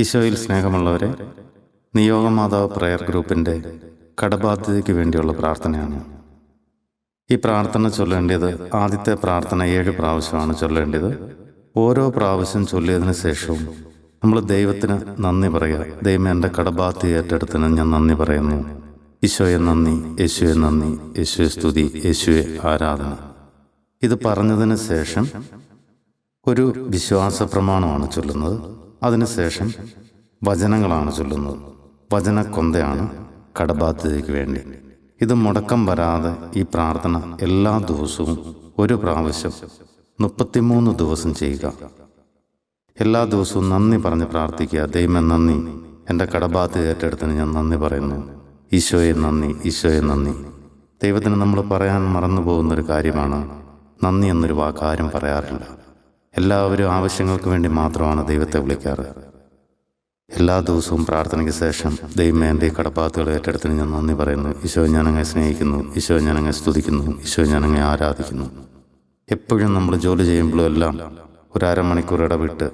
ഈശോയിൽ സ്നേഹമുള്ളവരെ നിയോഗമാതാവ് പ്രയർ ഗ്രൂപ്പിന്റെ കടബാധ്യതയ്ക്ക് വേണ്ടിയുള്ള പ്രാർത്ഥനയാണ്. ഈ പ്രാർത്ഥന ചൊല്ലേണ്ടത് ആദ്യത്തെ പ്രാർത്ഥന ഏഴ് പ്രാവശ്യമാണ് ചൊല്ലേണ്ടത്. ഓരോ പ്രാവശ്യം ചൊല്ലിയതിനു ശേഷവും നമ്മൾ ദൈവത്തിന് നന്ദി പറയുക. ദൈവം എന്റെ കടബാധ്യത ഏറ്റെടുത്തിന് ഞാൻ നന്ദി പറയുന്നു. ഈശോയെ നന്ദി യേശുവെ നന്ദി യേശുവെ സ്തുതി യേശുവെ ആരാധന. ഇത് പറഞ്ഞതിന് ശേഷം ഒരു വിശ്വാസ പ്രമാണമാണ് ചൊല്ലുന്നത്. അതിനുശേഷം വചനങ്ങളാണ് ചൊല്ലുന്നത്. വചനക്കൊന്തയാണ് കടബാധ്യതയ്ക്ക് വേണ്ടി. ഇത് മുടക്കം വരാതെ ഈ പ്രാർത്ഥന എല്ലാ ദിവസവും ഒരു പ്രാവശ്യം മുപ്പത്തിമൂന്ന് ദിവസം ചെയ്യുക. എല്ലാ ദിവസവും നന്ദി പറഞ്ഞ് പ്രാർത്ഥിക്കുക. ദൈവം നന്ദി. എന്റെ കടബാധ്യത ഏറ്റെടുത്തിന് ഞാൻ നന്ദി പറയുന്നു. ഈശോയെ നന്ദി ഈശോയെ നന്ദി. ദൈവത്തിന് നമ്മൾ പറയാൻ മറന്നു പോകുന്നൊരു കാര്യമാണ് നന്ദി എന്നൊരു വാക്കാരും പറയാറില്ല. എല്ലാവരും ആവശ്യങ്ങൾക്ക് വേണ്ടി മാത്രമാണ് ദൈവത്തെ വിളിക്കാറ്. എല്ലാ ദിവസവും പ്രാർത്ഥനയ്ക്ക് ശേഷം ദൈവമേ എന്റെ കടപ്പാത്തുകൾ ഏറ്റെടുത്തിന് ഞാൻ നന്ദി പറയുന്നു. ഈശോ ഞാനങ്ങെ സ്നേഹിക്കുന്നു. ഈശോ ഞാനങ്ങെ സ്തുതിക്കുന്നു. ഈശോ ഞാനങ്ങെ ആരാധിക്കുന്നു. എപ്പോഴും നമ്മൾ ജോലി ചെയ്യുമ്പോഴും എല്ലാം ഒരു അരമണിക്കൂർ ഇടവിട്ട്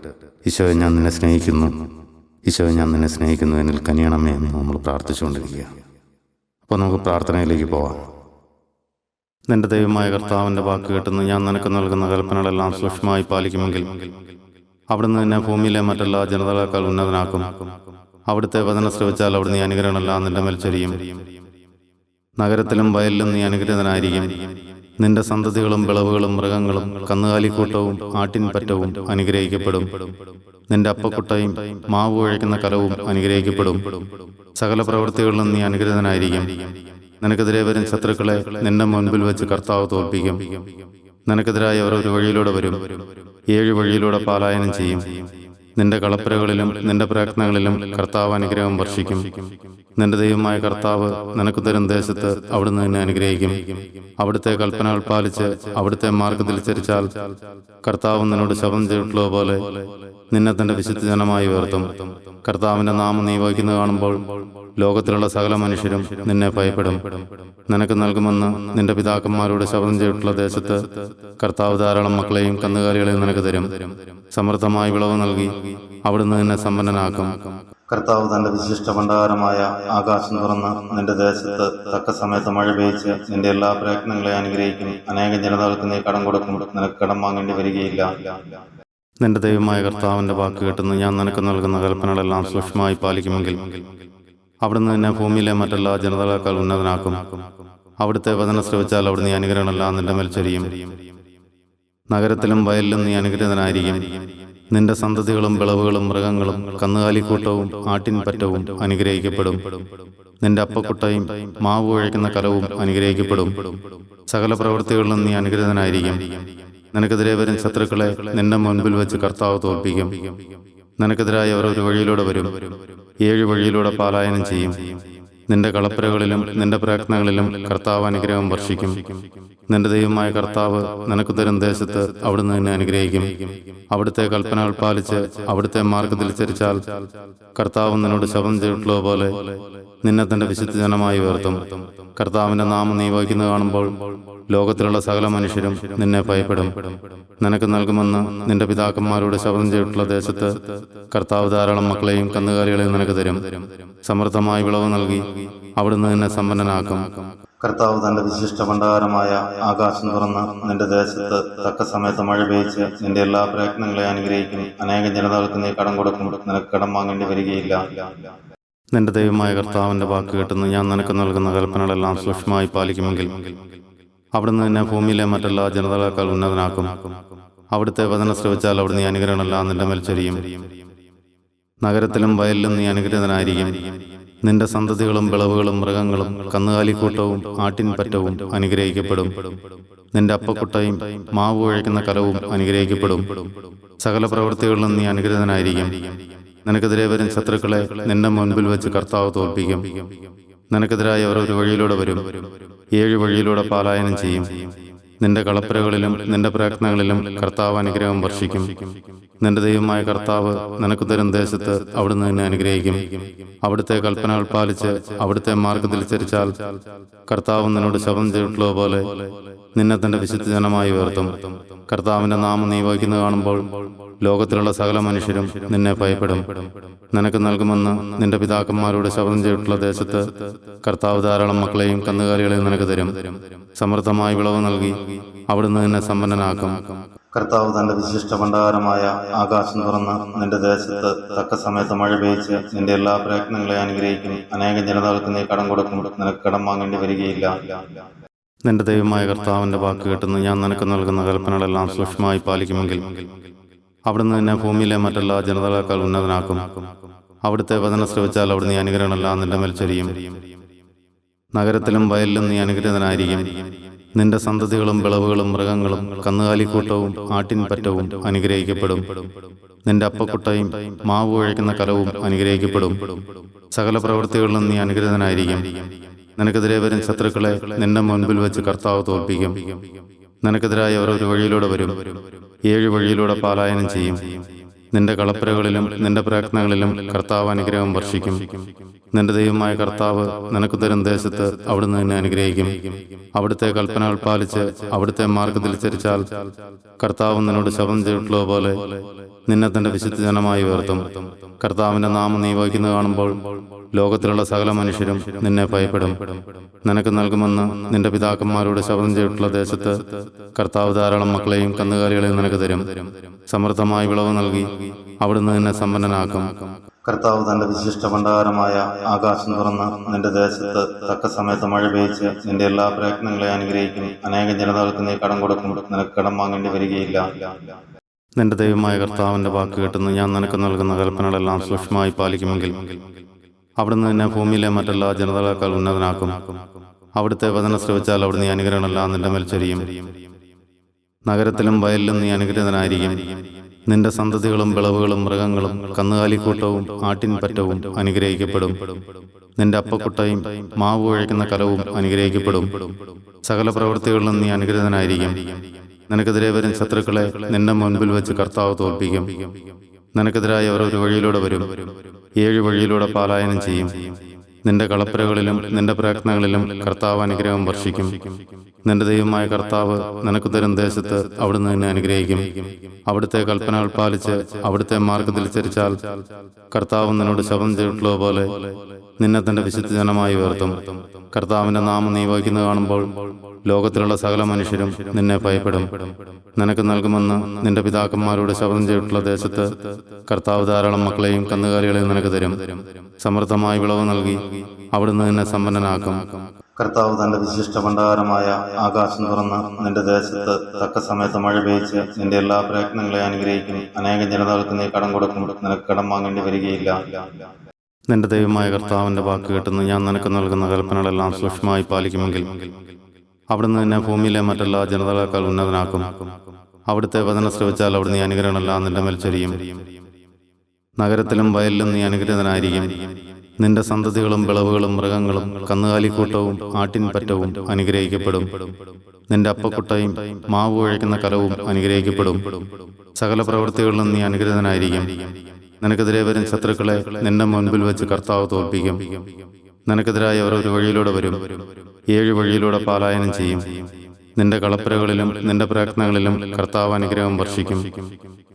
ഈശോയെ ഞാൻ നിന്നെ സ്നേഹിക്കുന്നു. ഈശോയെ ഞാൻ നിന്നെ സ്നേഹിക്കുന്നു. എന്നിൽ കനിയണമേ എന്ന് നമ്മൾ പ്രാർത്ഥിച്ചുകൊണ്ടിരിക്കുക അപ്പോൾ നമുക്ക് പ്രാർത്ഥനയിലേക്ക് പോവാം. നിന്റെ ദൈവമായ കർത്താവിന്റെ വാക്ക് കേട്ടെന്ന് ഞാൻ നിനക്ക് നൽകുന്ന കൽപ്പനകളെല്ലാം സൂക്ഷ്മമായി പാലിക്കുമെങ്കിൽ അവിടുന്ന് നിന്നെ ഭൂമിയിലെ മറ്റെല്ലാ ജനതകളെക്കാൾ ഉന്നതനാക്കും. അവിടുത്തെ വചന ശ്രവിച്ചാൽ അവിടുന്ന് നീ അനുഗ്രഹമെല്ലാം നിന്റെ മേൽ ചൊരിയും. നഗരത്തിലും വയലിലും നീ അനുഗ്രഹനായിരിക്കും. നിന്റെ സന്തതികളും വിളവുകളും മൃഗങ്ങളും കന്നുകാലിക്കൂട്ടവും ആട്ടിൻപറ്റവും അനുഗ്രഹിക്കപ്പെടും. നിന്റെ അപ്പക്കുട്ടയും മാവ് ഒഴിക്കുന്ന കലവും അനുഗ്രഹിക്കപ്പെടും. സകല പ്രവൃത്തികളിലും നീ അനുഗ്രഹീതനായിരിക്കും നിനക്കെതിരെ വരും ശത്രുക്കളെ നിന്റെ മുൻപിൽ വെച്ച് കർത്താവ് തോൽപ്പിക്കും. നിനക്കെതിരായി അവർ ഒരു വഴിയിലൂടെ വരും. ഏഴ് വഴിയിലൂടെ പാലായനം ചെയ്യും. നിന്റെ കളപ്പുരകളിലും നിന്റെ പ്രയത്നങ്ങളിലും കർത്താവ് അനുഗ്രഹം വർഷിക്കും. നിന്റെ ദൈവമായ കർത്താവ് നിനക്ക് തരും ദേശത്ത് അവിടുന്ന് നിന്നെ അനുഗ്രഹിക്കും. അവിടുത്തെ കൽപ്പനകൾ പാലിച്ച് അവിടുത്തെ മാർഗത്തിൽ ചരിച്ചാൽ കർത്താവ് നിന്നോട് ശബം ചെയ്തിട്ടുള്ള പോലെ നിന്നെ തന്റെ വിശുദ്ധ ജനമായി ഉയർത്തും. കർത്താവിന്റെ നാമം നീ വഹിക്കുന്നത് കാണുമ്പോൾ ലോകത്തിലുള്ള സകല മനുഷ്യരും നിന്നെ ഭയപ്പെടും. നിനക്ക് നൽകുമെന്ന് നിന്റെ പിതാക്കന്മാരോട് ശബ്ദം ചെയ്തിട്ടുള്ള ദേശത്ത് കർത്താവ് ധാരാളം മക്കളെയും കന്നുകാലികളെയും നിനക്ക് തരും. സമൃദ്ധമായി വിളവ് നൽകി അവിടുന്ന് നിന്നെ സമ്പന്നനാക്കും. കർത്താവ് തന്റെ വിശിഷ്ട ഭണ്ഡാരമായ ആകാശം തുറന്ന് നിന്റെ ദേശത്ത് തക്ക സമയത്ത് മഴ പെയ്ച്ച് നിന്റെ എല്ലാ പ്രയത്നങ്ങളെ അനുഗ്രഹിക്കും. അനേകം ജനതകൾക്ക് നീ കടം കൊടുക്കും. നിനക്ക് കടം വാങ്ങേണ്ടി വരികയില്ല. നിന്റെ ദൈവമായ കർത്താവിന്റെ വാക്ക് കേട്ടുന്ന ഞാൻ നിനക്ക് നൽകുന്ന കൽപ്പനകളെല്ലാം സൂക്ഷ്മമായി പാലിക്കുമെങ്കിൽ അവിടുന്ന് നിന്നെ ഭൂമിയിലെ മറ്റെല്ലാ ജനതകളെക്കാൾ ഉന്നതനാക്കും. അവിടുത്തെ വചന ശ്രവിച്ചാൽ അവിടുന്ന് നീ അനുഗ്രഹമെല്ലാം നിന്റെ മേൽ ചൊരിയും. നഗരത്തിലും വയലിലും നീ അനുഗ്രഹനായിരിക്കും. നിന്റെ സന്തതികളും വിളവുകളും മൃഗങ്ങളും കന്നുകാലിക്കൂട്ടവും ആട്ടിൻപറ്റവും അനുഗ്രഹിക്കപ്പെടും. നിന്റെ അപ്പക്കുട്ടയും മാവ് കുഴയ്ക്കുന്ന കലവും അനുഗ്രഹിക്കപ്പെടും. സകല പ്രവൃത്തികളിലും നീ അനുഗ്രഹീതനായിരിക്കും നിനക്കെതിരെ വരും ശത്രുക്കളെ നിന്റെ മുൻപിൽ വെച്ച് കർത്താവ് തോൽപ്പിക്കും. നിനക്കെതിരായി അവർ ഒരു വഴിയിലൂടെ വരും. ഏഴ് വഴിയിലൂടെ പാലായനം ചെയ്യും. നിന്റെ കളപ്പുരകളിലും നിന്റെ പ്രയത്നങ്ങളിലും കർത്താവ് അനുഗ്രഹം വർഷിക്കും. നിന്റെ ദൈവമായ കർത്താവ് നിനക്ക് തരും ദേശത്ത് അവിടുന്ന് നിന്നെ അനുഗ്രഹിക്കും. അവിടുത്തെ കൽപ്പനകൾ പാലിച്ച് അവിടുത്തെ മാർഗത്തിൽ ചരിച്ചാൽ കർത്താവ് നിന്നോട് ശബം ചെയ്തിട്ടുള്ള പോലെ നിന്നെ തന്റെ വിശുദ്ധ ജനമായി ഉയർത്തും. കർത്താവിന്റെ നാമം നീ വഹിക്കുന്നത് കാണുമ്പോൾ ലോകത്തിലുള്ള സകല മനുഷ്യരും നിന്നെ ഭയപ്പെടും. നിനക്ക് നൽകുമെന്ന് നിന്റെ പിതാക്കന്മാരോട് ശബ്ദം ചെയ്തിട്ടുള്ള ദേശത്ത് കർത്താവ് ധാരാളം മക്കളെയും കന്നുകാലികളെയും നിനക്ക് തരും. സമൃദ്ധമായി വിളവ് നൽകി അവിടുന്ന് നിന്നെ സമ്പന്നനാക്കും. കർത്താവ് തന്റെ വിശിഷ്ട ഭണ്ഡാരമായ ആകാശം തുറന്ന് നിന്റെ ദേശത്ത് തക്ക സമയത്ത് മഴ പെയ്ച്ച് നിന്റെ എല്ലാ പ്രയത്നങ്ങളെ അനുഗ്രഹിക്കും. അനേകം ജനതകൾക്ക് നീ കടം കൊടുക്കും നിനക്ക് കടം വാങ്ങേണ്ടി വരികയില്ല. നിന്റെ ദൈവമായ കർത്താവിന്റെ വാക്ക് കേട്ടെന്ന് ഞാൻ നിനക്ക് നൽകുന്ന കൽപ്പനകളെല്ലാം സൂക്ഷ്മമായി പാലിക്കുമെങ്കിൽ അവിടുന്ന് നിന്നെ ഭൂമിയിലെ മറ്റെല്ലാ ജനതകളെക്കാൾ ഉന്നതനാക്കും. അവിടുത്തെ വചന ശ്രവിച്ചാൽ അവിടുന്ന് നീ അനുഗ്രഹങ്ങളെല്ലാം നിന്റെ മേൽ ചൊരിയും. നഗരത്തിലും വയലിലും നീ അനുഗ്രഹിതനായിരിക്കും നിന്റെ സന്തതികളും വിളവുകളും മൃഗങ്ങളും കന്നുകാലിക്കൂട്ടവും ആട്ടിൻപറ്റവും അനുഗ്രഹിക്കപ്പെടും. നിന്റെ അപ്പക്കുട്ടയും മാവ് കഴിക്കുന്ന കലവും അനുഗ്രഹിക്കപ്പെടും. സകല പ്രവൃത്തികളിലും നീ അനുഗ്രഹീതനായിരിക്കും നിനക്കെതിരെ വരും ശത്രുക്കളെ നിന്റെ മുൻപിൽ വെച്ച് കർത്താവ് തോൽപ്പിക്കും. നിനക്കെതിരായി അവർ ഒരു വഴിയിലൂടെ വരും. ഏഴ് വഴിയിലൂടെ പാലായനം ചെയ്യും. നിന്റെ കളപ്പുരകളിലും നിന്റെ പ്രയത്നങ്ങളിലും കർത്താവ് അനുഗ്രഹം വർഷിക്കും. നിന്റെ ദൈവമായ കർത്താവ് നിനക്ക് തരും ദേശത്ത് അവിടുന്ന് നിന്നെ അനുഗ്രഹിക്കും. അവിടുത്തെ കൽപ്പനകൾ പാലിച്ച് അവിടുത്തെ മാർഗത്തിൽ ചരിച്ചാൽ കർത്താവ് നിന്നോട് ശബം ചെയ്തിട്ടുള്ളത് പോലെ നിന്നെ തന്റെ വിശുദ്ധ ജനമായി ഉയർത്തും. കർത്താവിന്റെ നാമം നീ വഹിക്കുന്നത് കാണുമ്പോൾ ലോകത്തിലുള്ള സകല മനുഷ്യരും നിന്നെ ഭയപ്പെടും. നിനക്ക് നൽകുമെന്ന് നിന്റെ പിതാക്കന്മാരോട് ശബ്ദം ചെയ്തിട്ടുള്ള ദേശത്ത് കർത്താവ് ധാരാളം മക്കളെയും കന്നുകാലികളെയും നിനക്ക് തരും. സമൃദ്ധമായി വിളവ് നൽകി അവിടുന്ന് നിന്നെ സമ്പന്നനാക്കും. കർത്താവ് തന്റെ വിശിഷ്ട ഭണ്ഡാരമായ ആകാശം തുറന്ന് നിന്റെ ദേശത്ത് തക്ക സമയത്ത് മഴ പെയ്ച്ച് നിന്റെ എല്ലാ പ്രയത്നങ്ങളെ അനുഗ്രഹിക്കും. അനേകം ജനതകൾക്ക് നീ കടം കൊടുക്കും. നിനക്ക് കടം വാങ്ങേണ്ടി വരികയില്ല. നിന്റെ ദൈവമായ കർത്താവിന്റെ വാക്ക് കേട്ടെന്ന് ഞാൻ നിനക്ക് നൽകുന്ന കൽപ്പനകളെല്ലാം സൂക്ഷ്മമായി പാലിക്കുമെങ്കിൽ അവിടുന്ന് നിന്നെ ഭൂമിയിലെ മറ്റെല്ലാ ജനതകളെക്കാൾ ഉന്നതനാക്കും. അവിടുത്തെ വചനം ശ്രവിച്ചാൽ അവിടുന്ന് അനുഗ്രഹമെല്ലാം നിന്റെ മേൽ ചൊരിയും. നഗരത്തിലും വയലിലും നീ അനുഗ്രഹീതനായിരിക്കും. നിന്റെ സന്തതികളും വിളവുകളും മൃഗങ്ങളും കന്നുകാലിക്കൂട്ടവും ആട്ടിൻപറ്റവും അനുഗ്രഹിക്കപ്പെടും. നിന്റെ അപ്പക്കുട്ടയും മാവ് കുഴയ്ക്കുന്ന കലവും അനുഗ്രഹിക്കപ്പെടും. സകല പ്രവൃത്തികളിലും നീ അനുഗ്രഹനായിരിക്കും. നിനക്കെതിരെ വരും ശത്രുക്കളെ നിന്റെ മുൻപിൽ വെച്ച് കർത്താവ് തോൽപ്പിക്കും. നിനക്കെതിരായി അവർ ഒരു വഴിയിലൂടെ വരും. ഏഴ് വഴിയിലൂടെ പാലായനം ചെയ്യും. നിന്റെ കളപ്പുരകളിലും നിന്റെ പ്രയത്നങ്ങളിലും കർത്താവ് അനുഗ്രഹം വർഷിക്കും. നിന്റെ ദൈവമായ കർത്താവ് നിനക്ക് തരും ദേശത്ത് അവിടുന്ന് നിന്നെ അനുഗ്രഹിക്കും. അവിടുത്തെ കൽപ്പനകൾ പാലിച്ച് അവിടുത്തെ മാർഗത്തിൽ ചരിച്ചാൽ കർത്താവ് നിന്നോട് ശബ്ദം ചെയ്തിട്ടുള്ളതുപോലെ നിന്നെ തന്റെ വിശുദ്ധ ജനമായി ഉയർത്തും. കർത്താവിന്റെ നാമം നീ വഹിക്കുന്നത് കാണുമ്പോൾ ലോകത്തിലുള്ള സകല മനുഷ്യരും നിന്നെ ഭയപ്പെടും. നിനക്ക് നൽകുമെന്ന് നിന്റെ പിതാക്കന്മാരോട് ശബ്ദം ചെയ്തിട്ടുള്ള ദേശത്ത് കർത്താവ് ധാരാളം മക്കളെയും കന്നുകാലികളെയും നിനക്ക് തരും. സമൃദ്ധമായി വിളവ് നൽകി അവിടുന്ന് നിന്നെ സമ്പന്നനാക്കും. കർത്താവ് തന്റെ വിശിഷ്ട ഭണ്ഡാരമായ ആകാശം തുറന്ന് നിന്റെ ദേശത്ത് തക്ക സമയത്ത് മഴ പെയ്ച്ച് നിന്റെ എല്ലാ പ്രയത്നങ്ങളെയും അനുഗ്രഹിക്കും. അനേകം ജനതകൾക്ക് നീ കടം കൊടുക്കും. നിനക്ക് കടം വാങ്ങേണ്ടി വരികയില്ല. നിന്റെ ദൈവമായ കർത്താവിന്റെ വാക്ക് കേട്ടെന്ന് ഞാൻ നിനക്ക് നൽകുന്ന കൽപ്പനകളെല്ലാം സൂക്ഷ്മമായി പാലിക്കുമെങ്കിൽ അവിടുന്ന് നിന്നെ ഭൂമിയിലെ മറ്റെല്ലാ ജനതകളെക്കാൾ ഉന്നതനാക്കും. അവിടുത്തെ വചനം ശ്രവിച്ചാൽ അവിടുന്ന് നീ അനുഗ്രഹമെല്ലാം നിന്റെ മേൽ ചൊരിയും. നഗരത്തിലും വയലിലും നീ അനുഗ്രഹനായിരിക്കും നിന്റെ സന്തതികളും വിളവുകളും മൃഗങ്ങളും കന്നുകാലിക്കൂട്ടവും ആട്ടിൻപറ്റവും അനുഗ്രഹിക്കപ്പെടും. നിന്റെ അപ്പക്കുട്ടയും മാവ് കുഴയ്ക്കുന്ന കലവും അനുഗ്രഹിക്കപ്പെടും. സകല പ്രവൃത്തികളിലും നീ അനുഗ്രഹനായിരിക്കും നിനക്കെതിരെ വരും ശത്രുക്കളെ നിന്റെ മുൻപിൽ വെച്ച് കർത്താവ് തോൽപ്പിക്കും. നിനക്കെതിരായി അവർ ഒരു വഴിയിലൂടെ വരും. ഏഴ് വഴിയിലൂടെ പാലായനം ചെയ്യും. നിന്റെ കളപ്പുരകളിലും നിന്റെ പ്രയത്നങ്ങളിലും കർത്താവ് അനുഗ്രഹം വർഷിക്കും. നിന്റെ ദൈവമായ കർത്താവ് നിനക്ക് തരും ദേശത്ത് അവിടുന്ന് നിന്നെ അനുഗ്രഹിക്കും. അവിടുത്തെ കൽപ്പനകൾ പാലിച്ച് അവിടുത്തെ മാർഗത്തിൽ ചരിച്ചാൽ കർത്താവ് നിന്നോട് ശബ്ദം ചെയ്തിട്ടുള്ളതുപോലെ നിന്നെ തന്റെ വിശുദ്ധ ജനമായി ഉയർത്തും. കർത്താവിന്റെ നാമം നീ വഹിക്കുന്നത് കാണുമ്പോൾ ലോകത്തിലുള്ള സകല മനുഷ്യരും നിന്നെ ഭയപ്പെടും. നിനക്ക് നൽകുമെന്ന് നിന്റെ പിതാക്കന്മാരോട് ശബ്ദം ചെയ്തിട്ടുള്ള ദേശത്ത് കർത്താവ് ധാരാളം മക്കളെയും കന്നുകാലികളെയും നിനക്ക് തരും. സമൃദ്ധമായി വിളവ് നൽകി അവിടുന്ന് നിന്നെ സമ്പന്നനാക്കും. കർത്താവ് തന്റെ വിശിഷ്ട ഭണ്ഡാരമായ ആകാശം തുറന്ന് നിന്റെ ദേശത്ത് തക്ക സമയത്ത് മഴ പെയ്ച്ച് നിന്റെ എല്ലാ പ്രയത്നങ്ങളെ അനുഗ്രഹിക്കും. അനേകം ജനതകൾക്ക് നീ കടം കൊടുക്കും. നിനക്ക് കടം വാങ്ങേണ്ടി വരികയില്ല. നിന്റെ ദൈവമായ കർത്താവിന്റെ വാക്ക് കേട്ടെന്ന് ഞാൻ നിനക്ക് നൽകുന്ന കൽപ്പനകളെല്ലാം സൂക്ഷ്മമായി പാലിക്കുമെങ്കിൽ അവിടുന്ന് നിന്നെ ഭൂമിയിലെ മറ്റെല്ലാ ജനതകളെക്കാൾ ഉന്നതനാക്കും. അവിടുത്തെ വചനം ശ്രവിച്ചാൽ അവിടുന്ന് നീ അനുഗ്രഹമെല്ലാം നിന്റെ മേൽ ചൊരിയും. നഗരത്തിലും വയലിലും നീ അനുഗ്രഹനായിരിക്കും. നിന്റെ സന്തതികളും വിളവുകളും മൃഗങ്ങളും കന്നുകാലിക്കൂട്ടവും ആട്ടിൻപറ്റവും അനുഗ്രഹിക്കപ്പെടും. നിന്റെ അപ്പക്കുട്ടയും മാവ് കുഴയ്ക്കുന്ന കലവും അനുഗ്രഹിക്കപ്പെടും. സകല പ്രവൃത്തികളിലും നീ അനുഗ്രഹീതനായിരിക്കും നിനക്കെതിരെ വരും ശത്രുക്കളെ നിന്റെ മുൻപിൽ വെച്ച് കർത്താവ് തോൽപ്പിക്കും. നിനക്കെതിരായി അവർ ഒരു വഴിയിലൂടെ വരും. ഏഴ് വഴിയിലൂടെ പാലായനം ചെയ്യും. നിന്റെ കളപ്പുരകളിലും നിന്റെ പ്രയത്നങ്ങളിലും കർത്താവ് അനുഗ്രഹം വർഷിക്കും.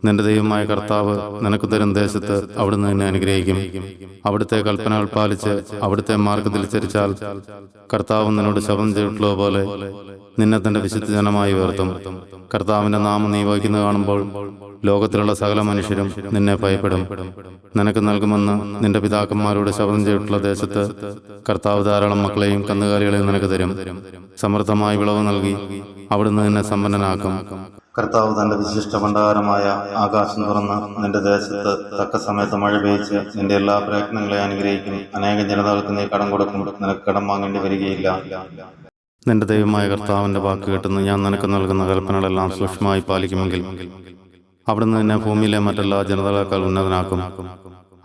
നിന്റെ ദൈവമായ കർത്താവ് നിനക്ക് തരും ദേശത്ത് അവിടുന്ന് നിന്നെ അനുഗ്രഹിക്കും. അവിടുത്തെ കൽപ്പനകൾ പാലിച്ച് അവിടുത്തെ മാർഗത്തിൽ ചരിച്ചാൽ കർത്താവ് നിന്നോട് ശബ്ദം ചെയ്തിട്ടുള്ളതുപോലെ നിന്നെ തന്റെ വിശുദ്ധ ജനമായി ഉയർത്തും. കർത്താവിന്റെ നാമം നീ വഹിക്കുന്നത് കാണുമ്പോൾ ലോകത്തിലുള്ള സകല മനുഷ്യരും നിന്നെ ഭയപ്പെടും. നിനക്ക് നൽകുമെന്ന് നിന്റെ പിതാക്കന്മാരോട് ശബ്ദം ചെയ്തിട്ടുള്ള ദേശത്ത് കർത്താവ് ധാരാളം മക്കളെയും കന്നുകാലികളെയും നിനക്ക് തരും. സമൃദ്ധമായി വിളവ് നൽകി അവിടുന്ന് നിന്നെ സമ്പന്നനാക്കും. കർത്താവ് തന്റെ വിശിഷ്ട ഭണ്ഡാരമായ ആകാശം തുറന്ന് നിന്റെ ദേശത്ത് തക്ക സമയത്ത് മഴ പെയ്ച്ച് നിന്റെ എല്ലാ പ്രയത്നങ്ങളെ അനുഗ്രഹിക്കും. അനേകം ജനതകൾക്ക് നീ കടം കൊടുക്കും. നിനക്ക് കടം വാങ്ങേണ്ടി വരികയില്ല. നിന്റെ ദൈവമായ കർത്താവിന്റെ വാക്ക് കേട്ടെന്ന് ഞാൻ നിനക്ക് നൽകുന്ന കൽപ്പനകളെല്ലാം സൂക്ഷ്മമായി പാലിക്കുമെങ്കിൽ അവിടുന്ന് നിന്നെ ഭൂമിയിലെ മറ്റെല്ലാ ജനതകളെക്കാൾ ഉന്നതനാക്കും.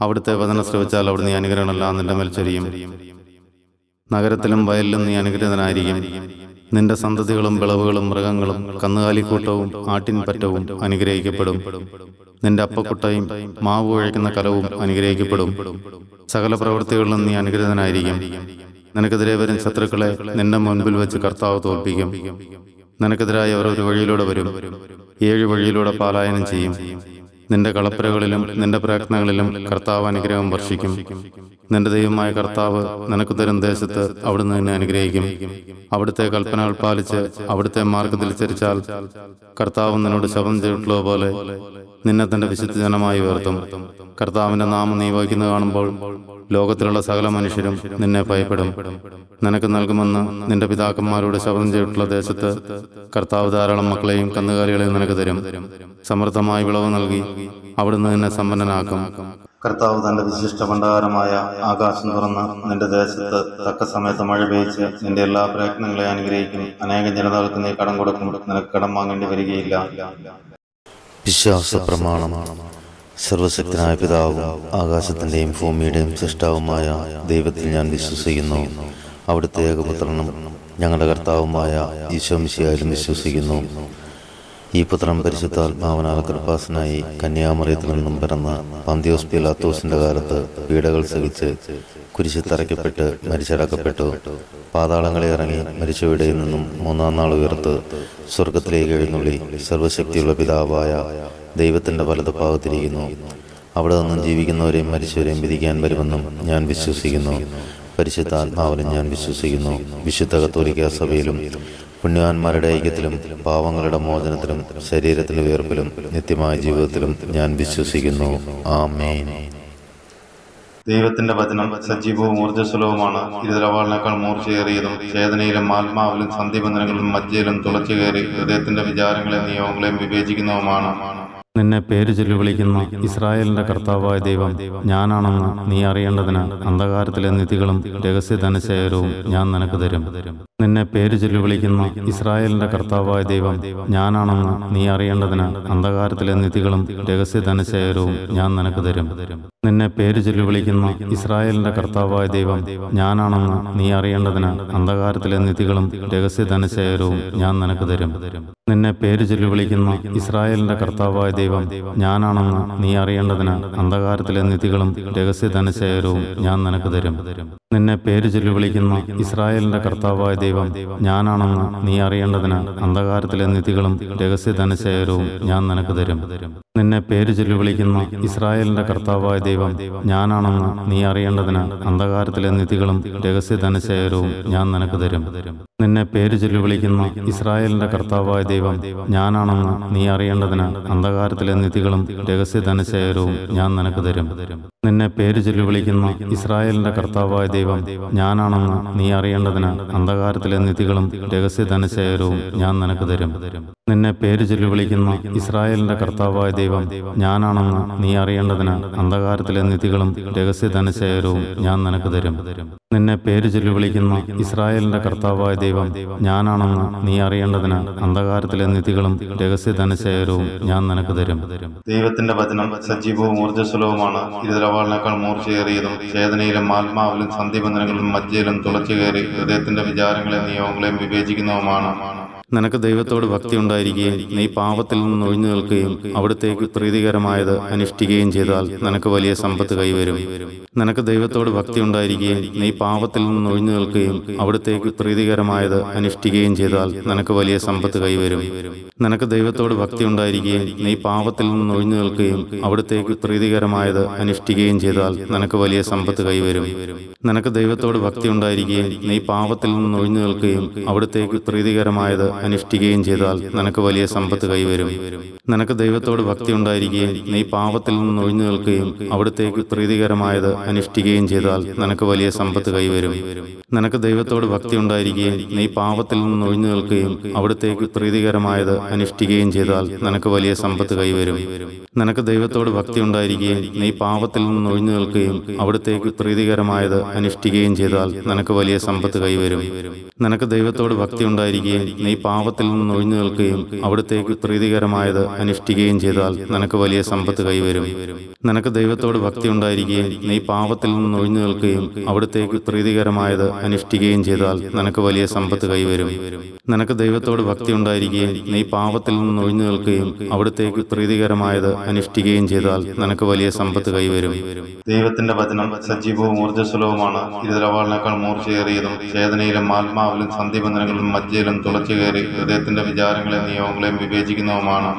അവിടുത്തെ വചന ശ്രവിച്ചാൽ അവിടുന്ന് നീ അനുഗ്രഹമെല്ലാം നിന്റെ മേൽ ചൊരിയും. നഗരത്തിലും വയലിലും നീ അനുഗ്രഹനായിരിക്കും. നിന്റെ സന്തതികളും വിളവുകളും മൃഗങ്ങളും കന്നുകാലിക്കൂട്ടവും ആട്ടിൻപറ്റവും അനുഗ്രഹിക്കപ്പെടും. നിന്റെ അപ്പക്കുട്ടയും മാവ് കുഴയ്ക്കുന്ന കലവും അനുഗ്രഹിക്കപ്പെടും. സകല പ്രവൃത്തികളിലും നീ അനുഗ്രഹീതനായിരിക്കും നിനക്കെതിരെ വരും ശത്രുക്കളെ നിന്റെ മുൻപിൽ വെച്ച് കർത്താവ് തോൽപ്പിക്കും. നിനക്കെതിരായി അവർ ഒരു വഴിയിലൂടെ വരും. ഏഴ് വഴിയിലൂടെ പാലായനം ചെയ്യും. നിന്റെ കളപ്പുരകളിലും നിന്റെ പ്രയത്നങ്ങളിലും കർത്താവ് അനുഗ്രഹം വർഷിക്കും. നിന്റെ ദൈവമായ കർത്താവ് നിനക്ക് തരും ദേശത്ത് അവിടുന്ന് നിന്നെ അനുഗ്രഹിക്കും. അവിടുത്തെ കൽപ്പനകൾ പാലിച്ച് അവിടുത്തെ മാർഗത്തിൽ ചരിച്ചാൽ കർത്താവ് നിന്നോട് ശപം ചെയ്തിട്ടുള്ളത് പോലെ നിന്നെ തന്റെ വിശുദ്ധ ജനമായി ഉയർത്തും. കർത്താവിന്റെ നാമം നീ വഹിക്കുന്നത് കാണുമ്പോൾ ലോകത്തിലുള്ള സകല മനുഷ്യരും നിന്നെ ഭയപ്പെടും. നിനക്ക് നൽകുമെന്ന് നിന്റെ പിതാക്കന്മാരോട് ശബ്ദം ചെയ്തിട്ടുള്ള ദേശത്ത് കർത്താവ് ധാരാളം മക്കളെയും കന്നുകാലികളെയും നിനക്ക് തരും. സമൃദ്ധമായി വിളവ് നൽകി അവിടുന്ന് നിന്നെ സമ്പന്നനാക്കും. കർത്താവ് തന്റെ വിശിഷ്ട ഭണ്ഡാരമായ ആകാശം തുറന്ന് നിന്റെ ദേശത്ത് തക്ക സമയത്ത് മഴ പെയ്ച്ച് നിന്റെ എല്ലാ പ്രയത്നങ്ങളെ അനുഗ്രഹിക്കും. അനേകം ജനതകൾക്ക് നീ കടം കൊടുക്കും നിനക്ക് കടം വാങ്ങേണ്ടി വരികയില്ല. വിശ്വാസ പ്രമാണം സർവശക്തനായ പിതാവും ആകാശത്തിന്റെയും ഭൂമിയുടെയും സൃഷ്ടാവുമായ ദൈവത്തിൽ ഞാൻ വിശ്വസിക്കുന്നു. അവിടുത്തെ ഏകപുത്രനും ഞങ്ങളുടെ കർത്താവുമായ ഈശോമിശിയായാലും വിശ്വസിക്കുന്നു. ഈ പുത്രം പരിശുദ്ധാത്മാവനാൽ കൃപാസനായി കന്യാമറിയത്തിൽ നിന്നും പിറന്ന പന്തിയോസ് പിലാത്തോസിന്റെ കാലത്ത് പീഡകൾ സഹിച്ച് കുരിശി തറയ്ക്കപ്പെട്ട് മരിച്ചടക്കപ്പെട്ടു. പാതാളങ്ങളെ ഇറങ്ങി മരിച്ചവയിടയിൽ നിന്നും മൂന്നാം നാൾ ഉയർത്ത് സ്വർഗത്തിലേക്ക് എഴുന്നള്ളി സർവശക്തിയുള്ള പിതാവായ ദൈവത്തിന്റെ വലത് ഭാഗത്തിരിക്കുന്നു. അവിടെ നിന്നും ജീവിക്കുന്നവരെയും മരിച്ചവരെയും വിധിക്കാൻ വരുമെന്നും ഞാൻ വിശ്വസിക്കുന്നു. പരിശുദ്ധ ആത്മാവിലും ഞാൻ വിശ്വസിക്കുന്നു. വിശുദ്ധ കത്തോലിക്ക സഭയിലും പുണ്യവാന്മാരുടെ ഐക്യത്തിലും പാവങ്ങളുടെ മോചനത്തിലും ശരീരത്തിലെ ഉയർപ്പിലും നിത്യമായ ജീവിതത്തിലും ഞാൻ വിശ്വസിക്കുന്നു. ആമേൻ. ദൈവത്തിന്റെ വചനം സജീവവും ഊർജസ്വലവുമാണ്. ഇരുതലവാളിനേക്കാൾ മൂർച്ചയേറിയതും ചേതനയിലും ആത്മാവിലും സന്ധിബന്ധനങ്ങളിലും മജ്ജയിലും തുളച്ചു കയറി ഹൃദയത്തിന്റെ വിചാരങ്ങളെയും നിയമങ്ങളെയും വിവേചിക്കുന്നതുമാണ്. നിന്നെ പേര് ചൊല്ലി വിളിക്കുന്ന ഇസ്രായേലിന്റെ കർത്താവായ ദൈവം ഞാനാണെന്ന് നീ അറിയേണ്ടതിന് അന്ധകാരത്തിലെ നിധികളും രഹസ്യ ധനശേഖരവും ഞാൻ നിനക്ക് തരും. നിന്നെ പേര് ചൊല്ലി വിളിക്കുന്ന ഇസ്രായേലിന്റെ കർത്താവായ ദൈവം ഞാനാണെന്ന് നീ അറിയേണ്ടതിന് അന്ധകാരത്തിലെ നിധികളും രഹസ്യ ധനശേഖരവും ഞാൻ നിനക്ക് തരും. നിന്നെ പേര് ചൊല്ലി വിളിക്കുന്ന ഇസ്രായേലിന്റെ കർത്താവായ ദൈവം ഞാനാണെന്ന് നീ അറിയേണ്ടതിന് അന്ധകാരത്തിലെ നിധികളും രഹസ്യ ധനശേഖരവും ഞാൻ നിനക്ക് തരും. നിന്നെ പേര് ചൊല്ലി വിളിക്കുന്ന ഇസ്രായേലിന്റെ കർത്താവായ ദൈവം ഞാനാണെന്ന് നീ അറിയേണ്ടതിന് അന്ധകാരത്തിലെ നിധികളും രഹസ്യ ധനശേഖരവും ഞാൻ നിനക്ക് തരും. നിന്നെ പേര് ചൊല്ലി വിളിക്കുന്ന ഇസ്രായേലിന്റെ കർത്താവായ ദൈവം ഞാനാണെന്ന് നീ അറിയേണ്ടതിന് അന്ധകാരത്തിലെ നിധികളും രഹസ്യ ധനശേഖരവും ഞാൻ നിനക്ക് തരും. നിന്നെ പേര് ചൊല്ലി വിളിക്കുന്ന ഇസ്രായേലിന്റെ കർത്താവായ ദൈവം ഞാനാണെന്ന് നീ അറിയേണ്ടതിന് അന്ധകാരത്തിലെ നിധികളും രഹസ്യ ധനശേഖരവും ഞാൻ നിനക്ക് തരും. നിന്നെ പേര് ചൊല്ലി വിളിക്കുന്ന ഇസ്രായേലിന്റെ കർത്താവായ ദൈവം ഞാനാണെന്ന് നീ അറിയേണ്ടതിന് അന്ധകാരത്തിലെ നിധികളും രഹസ്യ ധനശേഖരവും ഞാൻ നിനക്ക് തരും. നിന്നെ പേര് ചൊല്ലി വിളിക്കുന്ന ഇസ്രായേലിന്റെ കർത്താവായ ദൈവം ഞാനാണെന്ന് നീ അറിയേണ്ടതിന് അന്ധകാരത്തിലെ നിധികളും രഹസ്യ ധനശേഖരവും ഞാൻ നിനക്ക് തരും. നിന്നെ പേര് ചൊല്ലി വിളിക്കുന്ന ഇസ്രായേലിന്റെ കർത്താവായ ദൈവം ഞാനാണെന്ന് നീ അറിയേണ്ടതിന് അന്ധകാരത്തിലെ നിധികളും രഹസ്യ ധനശേഖരവും ഞാൻ നിനക്ക് തരും. നിന്നെ പേര് ചൊല്ലി വിളിക്കുന്ന ഇസ്രായേലിന്റെ കർത്താവായ ദൈവം ഞാനാണെന്ന് നീ അറിയേണ്ടതിന് അന്ധകാരത്തിലെ നിധികളും രഹസ്യ ധനശേഖരവും ഞാൻ നിനക്ക് തരും. ദൈവത്തിന്റെ വചനം സജീവവും ഊർജസ്വലവുമാണ്. ഇരുതലവാളിനേക്കാൾ മൂർച്ചയേറിയതും ചേതനയിലും ആത്മാവിലും സന്ധിബന്ധനങ്ങളിലും മജ്ജയിലും തുളച്ചു കയറി ഹൃദയത്തിന്റെ വിചാരങ്ങളെയും നിയോഗങ്ങളെയും വിവേചിക്കുന്നതുമാണ്. നിനക്ക് ദൈവത്തോട് ഭക്തി ഉണ്ടായിരിക്കുകയും നീ പാപത്തിൽ നിന്ന് ഒഴിഞ്ഞു നിൽക്കുകയും അവിടത്തേക്ക് പ്രീതികരമായത് അനുഷ്ഠിക്കുകയും ചെയ്താൽ നിനക്ക് വലിയ സമ്പത്ത് കൈവരും. നിനക്ക് ദൈവത്തോട് ഭക്തി ഉണ്ടായിരിക്കുകയും നീ പാപത്തിൽ നിന്ന് ഒഴിഞ്ഞു നിൽക്കുകയും അവിടത്തേക്ക് പ്രീതികരമായത് അനുഷ്ഠിക്കുകയും ചെയ്താൽ നിനക്ക് വലിയ സമ്പത്ത് കൈവരും. നിനക്ക് ദൈവത്തോട് ഭക്തി ഉണ്ടായിരിക്കുകയും നീ പാപത്തിൽ നിന്ന് ഒഴിഞ്ഞു നിൽക്കുകയും അവിടത്തേക്ക് പ്രീതികരമായത് അനുഷ്ഠിക്കുകയും ചെയ്താൽ നിനക്ക് വലിയ സമ്പത്ത് കൈവരും. നിനക്ക് ദൈവത്തോട് ഭക്തി ഉണ്ടായിരിക്കുകയും നീ പാപത്തിൽ നിന്ന് ഒഴിഞ്ഞു നിൽക്കുകയും അവിടത്തേക്ക് പ്രീതികരമായത് അനുഷ്ഠിക്കുകയും ചെയ്താൽ നിനക്ക് വലിയ സമ്പത്ത് കൈവരും. നിനക്ക് ദൈവത്തോട് ഭക്തി ഉണ്ടായിരിക്കുകയും നീ പാപത്തിൽ നിന്ന് ഒഴിഞ്ഞു നിൽക്കുകയും അവിടത്തേക്ക് പ്രീതികരമായത് അനുഷ്ഠിക്കുകയും ചെയ്താൽ നിനക്ക് വലിയ സമ്പത്ത് കൈവരും. നിനക്ക് ദൈവത്തോട് ഭക്തി ഉണ്ടായിരിക്കുകയും നീ പാപത്തിൽ നിന്ന് ഒഴിഞ്ഞു നിൽക്കുകയും അവിടത്തേക്ക് പ്രീതികരമായത് അനുഷ്ഠിക്കുകയും ചെയ്താൽ നിനക്ക് വലിയ സമ്പത്ത് കൈവരും. നിനക്ക് ദൈവത്തോട് ഭക്തി ഉണ്ടായിരിക്കുകയും നീ പാപത്തിൽ നിന്ന് ഒഴിഞ്ഞു നിൽക്കുകയും അവിടത്തേക്ക് പ്രീതികരമായത് അനുഷ്ഠിക്കുകയും ചെയ്താൽ നിനക്ക് വലിയ സമ്പത്ത് കൈവരും. നിനക്ക് ദൈവത്തോട് ഭക്തി ഉണ്ടായിരിക്കുകയും നീ പാപത്തിൽ നിന്ന് ഒഴിഞ്ഞു നിൽക്കുകയും അവിടത്തേക്ക് പ്രീതികരമായത് അനുഷ്ഠിക്കുകയും ചെയ്താൽ നിനക്ക് വലിയ സമ്പത്ത് കൈവരും. നിനക്ക് ദൈവത്തോട് ഭക്തി ഉണ്ടായിരിക്കുകയും നീ പാപത്തിൽ നിന്ന് ഒഴിഞ്ഞു നിൽക്കുകയും അവിടത്തേക്ക് പ്രീതികരമായത് അനുഷ്ഠിക്കുകയും ചെയ്താൽ നിനക്ക് വലിയ സമ്പത്ത് കൈവരും. നിനക്ക് ദൈവത്തോട് ഭക്തി ഉണ്ടായിരിക്കുകയും നീ പാപത്തിൽ നിന്ന് ഒഴിഞ്ഞു നിൽക്കുകയും അവിടത്തേക്ക് പ്രീതികരമായത് അനുഷ്ഠിക്കുകയും ചെയ്താൽ നിനക്ക് വലിയ സമ്പത്ത് കൈവരും. ദൈവത്തിന്റെ വചനം സജീവവും ഊർജസ്വലവുമാണ്. ഇരുതലവാളിനേക്കാൾ മൂർച്ചയേറിയതും ചേതനയിലും ആത്മാവിലും സന്ധിബന്ധനങ്ങളിലും മജ്ജയിലും തുളച്ചു കയറി ഹൃദയത്തിന്റെ വിചാരങ്ങളെയും നിയമങ്ങളെയും വിവേചിക്കുന്നതുമാണ്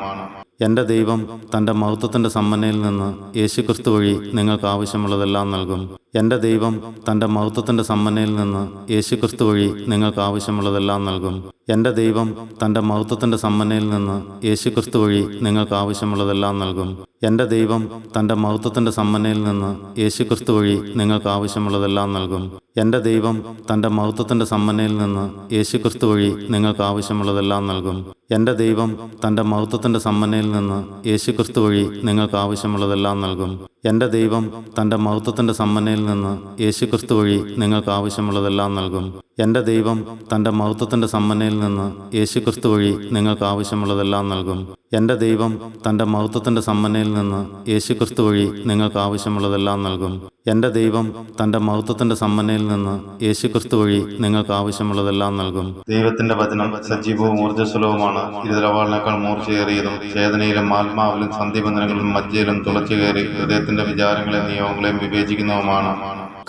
എന്റെ ദൈവം തന്റെ മഹത്വത്തിന്റെ സമ്മന്നയിൽ നിന്ന് യേശുക്രിസ്തു വഴി നിങ്ങൾക്ക് ആവശ്യമുള്ളതെല്ലാം നൽകും. എന്റെ ദൈവം തന്റെ മഹത്വത്തിന്റെ സമ്മന്നയിൽ നിന്ന് യേശുക്രിസ്തു വഴി നിങ്ങൾക്ക് ആവശ്യമുള്ളതെല്ലാം നൽകും. എന്റെ ദൈവം തന്റെ മഹത്വത്തിന്റെ സമ്മന്നയിൽ നിന്ന് യേശുക്രിസ്തു വഴി നിങ്ങൾക്ക് ആവശ്യമുള്ളതെല്ലാം നൽകും. എന്റെ ദൈവം തന്റെ മഹത്വത്തിന്റെ സമ്മന്നയിൽ നിന്ന് യേശുക്രിസ്തു വഴി നിങ്ങൾക്ക് ആവശ്യമുള്ളതെല്ലാം നൽകും. എന്റെ ദൈവം തന്റെ മഹത്വത്തിന്റെ സമ്മന്നയിൽ നിന്ന് യേശുക്രിസ്തു വഴി നിങ്ങൾക്ക് ആവശ്യമുള്ളതെല്ലാം നൽകും. എന്റെ ദൈവം തന്റെ മഹത്വത്തിന്റെ സമ്പന്നയിൽ നിന്ന് യേശുക്രിസ്തു വഴി നിങ്ങൾക്ക് ആവശ്യമുള്ളതെല്ലാം നൽകും. എന്റെ ദൈവം തന്റെ മഹത്വത്തിന്റെ സമ്മന്നയിൽ നിന്ന് യേശുക്രിസ്തു വഴി നിങ്ങൾക്ക് ആവശ്യമുള്ളതെല്ലാം നൽകും. എന്റെ ദൈവം തന്റെ മഹത്വത്തിന്റെ സമ്മന്നയിൽ നിന്ന് യേശുക്രിസ്തു വഴി നിങ്ങൾക്ക് ആവശ്യമുള്ളതെല്ലാം നൽകും. എന്റെ ദൈവം തന്റെ മഹത്വത്തിന്റെ സമ്മന്നയിൽ നിന്ന് യേശുക്രിസ്തു വഴി നിങ്ങൾക്ക് ആവശ്യമുള്ളതെല്ലാം നൽകും. എന്റെ ദൈവം തന്റെ മഹത്വത്തിന്റെ സമ്മന്നയിൽ നിന്ന് യേശുക്രിസ്തു വഴി നിങ്ങൾക്ക് ആവശ്യമുള്ളതെല്ലാം നൽകും. ദൈവത്തിന്റെ വചനം സജീവവും ഊർജസ്വലവുമാണ്. ഇരുതലവാളിനേക്കാൾ മൂർച്ചയേറിയതും ചേതനയിലും ആത്മാവിലും സന്ധിബന്ധനങ്ങളിലും മജ്ജയിലും തുളച്ചു കയറി ഹൃദയത്തിന്റെ വിചാരങ്ങളെയും നിയമങ്ങളെയും വിവേചിക്കുന്നതുമാണ്.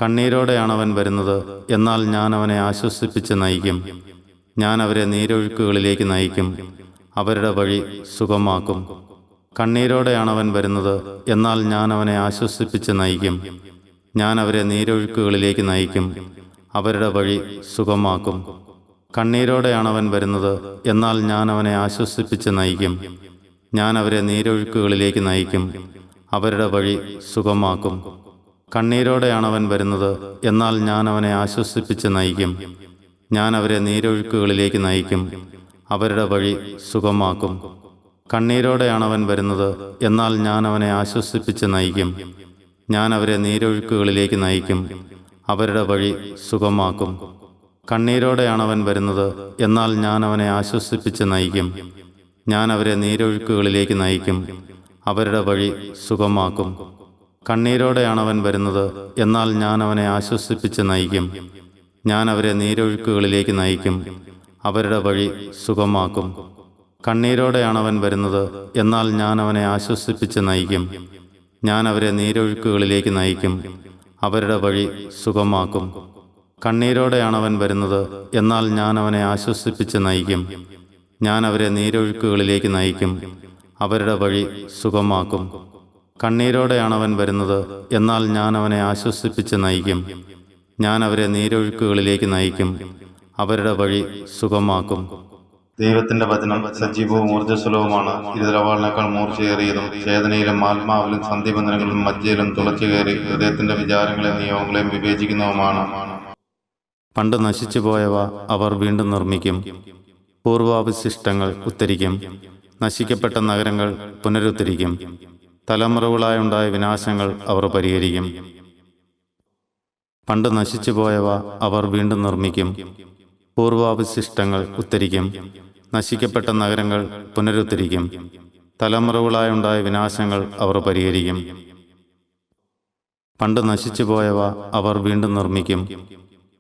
കണ്ണീരോടെയാണ് അവൻ വരുന്നത്. എന്നാൽ ഞാൻ അവനെ ആശ്വസിപ്പിച്ച് നയിക്കും. ഞാൻ അവരെ നീരൊഴുക്കുകളിലേക്ക് നയിക്കും. അവരുടെ വഴി സുഖമാക്കും. കണ്ണീരോടെയാണ് അവൻ വരുന്നത്. എന്നാൽ ഞാൻ അവനെ ആശ്വസിപ്പിച്ച് നയിക്കും. ഞാൻ അവരെ നീരൊഴുക്കുകളിലേക്ക് നയിക്കും. അവരുടെ വഴി സുഖമാക്കും. കണ്ണീരോടെയാണ് അവൻ വരുന്നത്. എന്നാൽ ഞാൻ അവനെ ആശ്വസിപ്പിച്ച് നയിക്കും. ഞാൻ അവരെ നീരൊഴുക്കുകളിലേക്ക് നയിക്കും. അവരുടെ വഴി സുഖമാക്കും. കണ്ണീരോടെയാണ് അവൻ വരുന്നത്. എന്നാൽ ഞാൻ അവനെ ആശ്വസിപ്പിച്ച് നയിക്കും. ഞാൻ അവരെ നീരൊഴുക്കുകളിലേക്ക് നയിക്കും. അവരുടെ വഴി സുഖമാക്കും. കണ്ണീരോടെയാണ് അവൻ വരുന്നത്. എന്നാൽ ഞാൻ അവനെ ആശ്വസിപ്പിച്ച് നയിക്കും. ഞാൻ അവരെ നീരൊഴുക്കുകളിലേക്ക് നയിക്കും. അവരുടെ വഴി സുഖമാക്കും. കണ്ണീരോടെയാണ് അവൻ വരുന്നത്. എന്നാൽ ഞാൻ അവനെ ആശ്വസിപ്പിച്ച് നയിക്കും. ഞാൻ അവരെ നീരൊഴുക്കുകളിലേക്ക് നയിക്കും. അവരുടെ വഴി സുഖമാക്കും. കണ്ണീരോടെയാണ് അവൻ വരുന്നത്. എന്നാൽ ഞാൻ അവനെ ആശ്വസിപ്പിച്ച് നയിക്കും. ഞാൻ അവരെ നീരൊഴുക്കുകളിലേക്ക് നയിക്കും. അവരുടെ വഴി സുഖമാക്കും. കണ്ണീരോടെയാണ് അവൻ വരുന്നത്. എന്നാൽ ഞാൻ അവനെ ആശ്വസിപ്പിച്ച് നയിക്കും. ഞാൻ അവരെ നീരൊഴുക്കുകളിലേക്ക് നയിക്കും. അവരുടെ വഴി സുഖമാക്കും. കണ്ണീരോടെയാണ് അവൻ വരുന്നത്. എന്നാൽ ഞാൻ അവനെ ആശ്വസിപ്പിച്ച് നയിക്കും. ഞാൻ അവരെ നീരൊഴുക്കുകളിലേക്ക് നയിക്കും. അവരുടെ വഴി സുഖമാക്കും. കണ്ണീരോടെയാണ് അവൻ വരുന്നത്. എന്നാൽ ഞാൻ അവനെ ആശ്വസിപ്പിച്ച് നയിക്കും. ഞാൻ അവരെ നീരൊഴുക്കുകളിലേക്ക് നയിക്കും. അവരുടെ വഴി സുഖമാക്കും. ദൈവത്തിന്റെ വചനം സജീവവും ഊർജസ്വലവുമാണ്. ഇരുതലവാളിനേക്കാൾ മൂർച്ചയേറിയതും ചേതനയിലും ആത്മാവിലും സന്ധിബന്ധനങ്ങളിലും മജ്ജയിലും തുളച്ചു കയറി ഹൃദയത്തിന്റെ വിചാരങ്ങളെയും നിയമങ്ങളെയും വിവേചിക്കുന്നതുമാണ്. പണ്ട് നശിച്ചുപോയവ അവർ വീണ്ടും നിർമ്മിക്കും. പൂർവാവശിഷ്ടങ്ങൾ ഉത്തരിക്കും നശിക്കപ്പെട്ട നഗരങ്ങൾ പുനരുദ്ധരിക്കും. തലമുറകളായുണ്ടായ വിനാശങ്ങൾ അവർ പരിഹരിക്കും. പണ്ട് നശിച്ചുപോയവ അവർ വീണ്ടും നിർമ്മിക്കും. പൂർവാവശിഷ്ടങ്ങൾ ഉത്തരിക്കും നശിക്കപ്പെട്ട നഗരങ്ങൾ പുനരുദ്ധരിക്കും. തലമുറകളായുണ്ടായ വിനാശങ്ങൾ അവർ പരിഹരിക്കും. പണ്ട് നശിച്ചുപോയവ അവർ വീണ്ടും നിർമ്മിക്കും.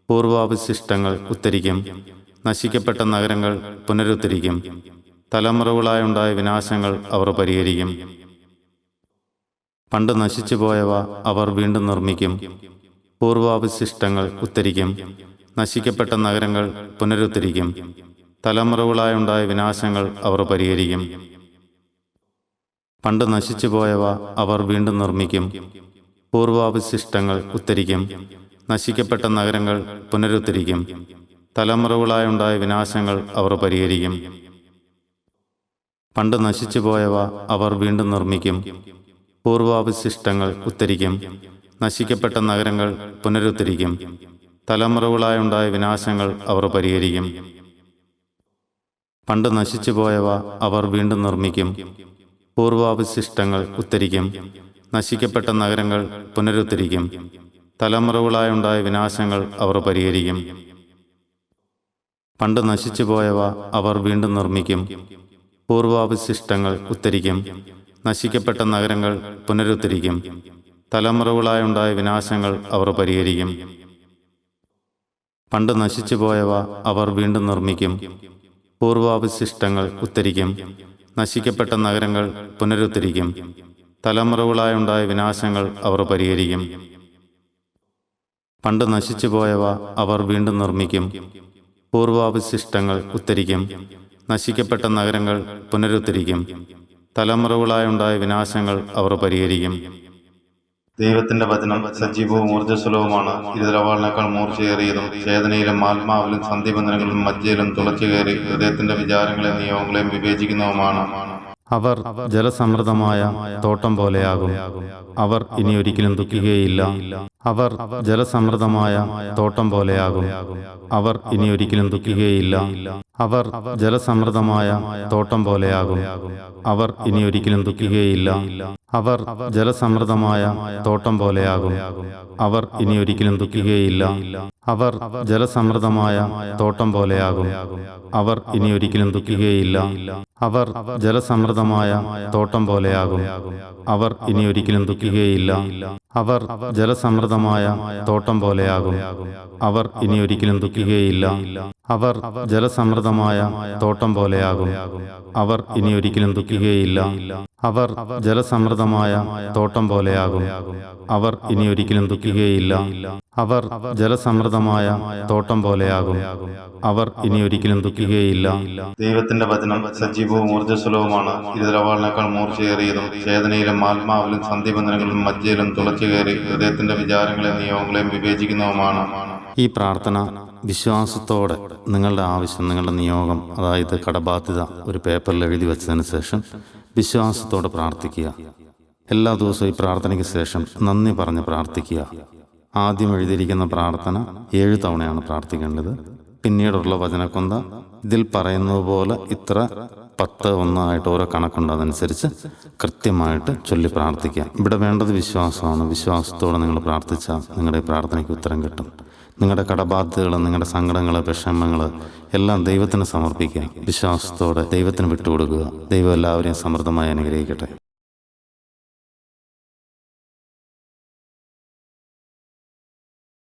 പൂർവാവശിഷ്ടങ്ങൾ ഉത്തരിക്കും നശിക്കപ്പെട്ട നഗരങ്ങൾ പുനരുദ്ധരിക്കും. തലമുറകളായുണ്ടായ വിനാശങ്ങൾ അവർ പരിഹരിക്കും. പണ്ട് നശിച്ചുപോയവ അവർ വീണ്ടും നിർമ്മിക്കും. പൂർവാവശിഷ്ടങ്ങൾ ഉത്തരിക്കും നശിക്കപ്പെട്ട നഗരങ്ങൾ പുനരുദ്ധരിക്കും. തലമുറകളായുണ്ടായ വിനാശങ്ങൾ അവർ പരിഹരിക്കും. പണ്ട് നശിച്ചുപോയവ അവർ വീണ്ടും നിർമ്മിക്കും. പൂർവാവശിഷ്ടങ്ങൾ ഉത്തരിക്കും നശിക്കപ്പെട്ട നഗരങ്ങൾ പുനരുദ്ധരിക്കും. തലമുറകളായുണ്ടായ വിനാശങ്ങൾ അവർ പരിഹരിക്കും. പണ്ട് നശിച്ചു പോയവ അവർ വീണ്ടും നിർമ്മിക്കും. പൂർവാവശിഷ്ടങ്ങൾ ഉത്തരിക്കും നശിക്കപ്പെട്ട നഗരങ്ങൾ പുനരുദ്ധരിക്കും. തലമുറകളായുണ്ടായ വിനാശങ്ങൾ അവർ പരിഹരിക്കും. പണ്ട് നശിച്ചു പോയവ അവർ വീണ്ടും നിർമ്മിക്കും. പൂർവാവശിഷ്ടങ്ങൾ ഉത്തരിക്കും നശിക്കപ്പെട്ട നഗരങ്ങൾ പുനരുദ്ധരിക്കും. തലമുറകളായുണ്ടായ വിനാശങ്ങൾ അവർ പരിഹരിക്കും. പണ്ട് നശിച്ചുപോയവ അവർ വീണ്ടും നിർമ്മിക്കും. പൂർവാവശിഷ്ടങ്ങൾ ഉത്തരിക്കും നശിക്കപ്പെട്ട നഗരങ്ങൾ പുനരുദ്ധരിക്കും. തലമുറകളായുണ്ടായ വിനാശങ്ങൾ അവർ പരിഹരിക്കും. പണ്ട് നശിച്ചുപോയവ അവർ വീണ്ടും നിർമ്മിക്കും. പൂർവാവശിഷ്ടങ്ങൾ ഉത്തരിക്കും നശിക്കപ്പെട്ട നഗരങ്ങൾ പുനരുദ്ധരിക്കും. തലമുറകളായുണ്ടായ വിനാശങ്ങൾ അവർ പരിഹരിക്കും. പണ്ട് നശിച്ചുപോയവ അവർ വീണ്ടും നിർമ്മിക്കും. പൂർവാവശിഷ്ടങ്ങൾ ഉത്തരിക്കും നശിക്കപ്പെട്ട നഗരങ്ങൾ പുനരുദ്ധരിക്കും. തലമുറകളായുണ്ടായ വിനാശങ്ങൾ അവർ പരിഹരിക്കും. ദൈവത്തിന്റെ വചനം സജീവവും ഊർജസ്വലവുമാണ്. ഇരുതലവാളിനേക്കാൾ മൂർച്ചയേറിയതും ചേതനയിലും ആത്മാവിലും സന്ധിബന്ധനങ്ങളിലും മജ്ജയിലും തുളച്ചുകയറി ഹൃദയത്തിന്റെ വിചാരങ്ങളെയും നിയോഗങ്ങളെയും വിവേചിക്കുന്നതുമാണ്. അവർ ജലസമൃദ്ധമായ തോട്ടം പോലെയാകും. അവർ ഇനി ഒരിക്കലും ദുഃഖിക്കുകയില്ല. അവർ ജലസമൃദ്ധമായ തോട്ടം പോലെയാകും. അവർ ഇനി ഒരിക്കലും ദുഃഖിക്കുകയില്ല. അവർ ജലസമൃദ്ധമായ തോട്ടം പോലെയാകും. അവർ ഇനി ഒരിക്കലും ദുഃഖിക്കുകയില്ല. അവർ ജലസമൃദ്ധമായ തോട്ടം പോലെയാകും. അവർ ഇനി ഒരിക്കലും ദുഃഖിക്കുകയില്ല. അവർ ജലസമൃദ്ധമായ തോട്ടം പോലെയാകും. അവർ ഇനി ഒരിക്കലും ദുഃഖിക്കുകയില്ല. അവർ ജലസമൃദ്ധമായ തോട്ടം പോലെയാകും. അവർ ഇനി ഒരിക്കലും ദുഃഖിക്കുകയില്ല. അവർ ജലസമൃദ്ധമായ തോട്ടം പോലെയാകും. അവർ ഇനി ഒരിക്കലും ദുഃഖിക്കുകയില്ല. അവർ ജലസമൃദ്ധമായ തോട്ടം പോലെയാകും. അവർ ഇനി ഒരിക്കലും ദുഃഖിക്കുകയില്ല. അവർ ജലസമൃദ്ധമായ തോട്ടം പോലെയാകും. അവർ ഇനി ഒരിക്കലും ദുഃഖിക്കുകയില്ല. അവർ ജലസമൃദ്ധമായ തോട്ടം പോലെയാകും. അവർ ഇനി ഒരിക്കലും ദുഃഖിക്കുകയില്ല. ദൈവത്തിന്റെ വചനം സജീവവും ഊർജസ്വലവുമാണ്. ഇരുതലവാളിനേക്കാൾ മൂർച്ചയേറിയതും ചേതനയിലും ആത്മാവിലും സന്ധിബന്ധനങ്ങളിലും മജ്ജയിലും തുളച്ചുകയറി ഹൃദയത്തിന്റെ വിചാരങ്ങളെയും നിയോഗങ്ങളെയും വിവേചിക്കുന്നതുമാണ്. ഈ പ്രാർത്ഥന വിശ്വാസത്തോടെ നിങ്ങളുടെ ആവശ്യം നിങ്ങളുടെ നിയോഗം അതായത് കടബാധ്യത ഒരു പേപ്പറിൽ എഴുതി വെച്ചതിന് ശേഷം വിശ്വാസത്തോടെ പ്രാർത്ഥിക്കുക. എല്ലാ ദിവസവും ഈ പ്രാർത്ഥനയ്ക്ക് ശേഷം നന്ദി പറഞ്ഞ് പ്രാർത്ഥിക്കുക. ആദ്യം എഴുതിയിരിക്കുന്ന പ്രാർത്ഥന ഏഴ് തവണയാണ് പ്രാർത്ഥിക്കേണ്ടത്. പിന്നീടുള്ള വചനക്കൊന്ത ഇതിൽ പറയുന്നത് പോലെ ഇത്ര പത്ത് ഒന്നായിട്ട് ഓരോ കണക്കുണ്ട്. അതനുസരിച്ച് കൃത്യമായിട്ട് ചൊല്ലി പ്രാർത്ഥിക്കുക. ഇവിടെ വേണ്ടത് വിശ്വാസമാണ്. വിശ്വാസത്തോടെ നിങ്ങൾ പ്രാർത്ഥിച്ചാൽ നിങ്ങളുടെ പ്രാർത്ഥനയ്ക്ക് ഉത്തരം കിട്ടും. നിങ്ങളുടെ കടബാധ്യതകൾ നിങ്ങളുടെ സങ്കടങ്ങൾ വിഷമങ്ങൾ എല്ലാം ദൈവത്തിന് സമർപ്പിക്കുക. വിശ്വാസത്തോടെ ദൈവത്തിന് വിട്ടുകൊടുക്കുക. ദൈവം എല്ലാവരെയും സമൃദ്ധമായി അനുഗ്രഹിക്കട്ടെ.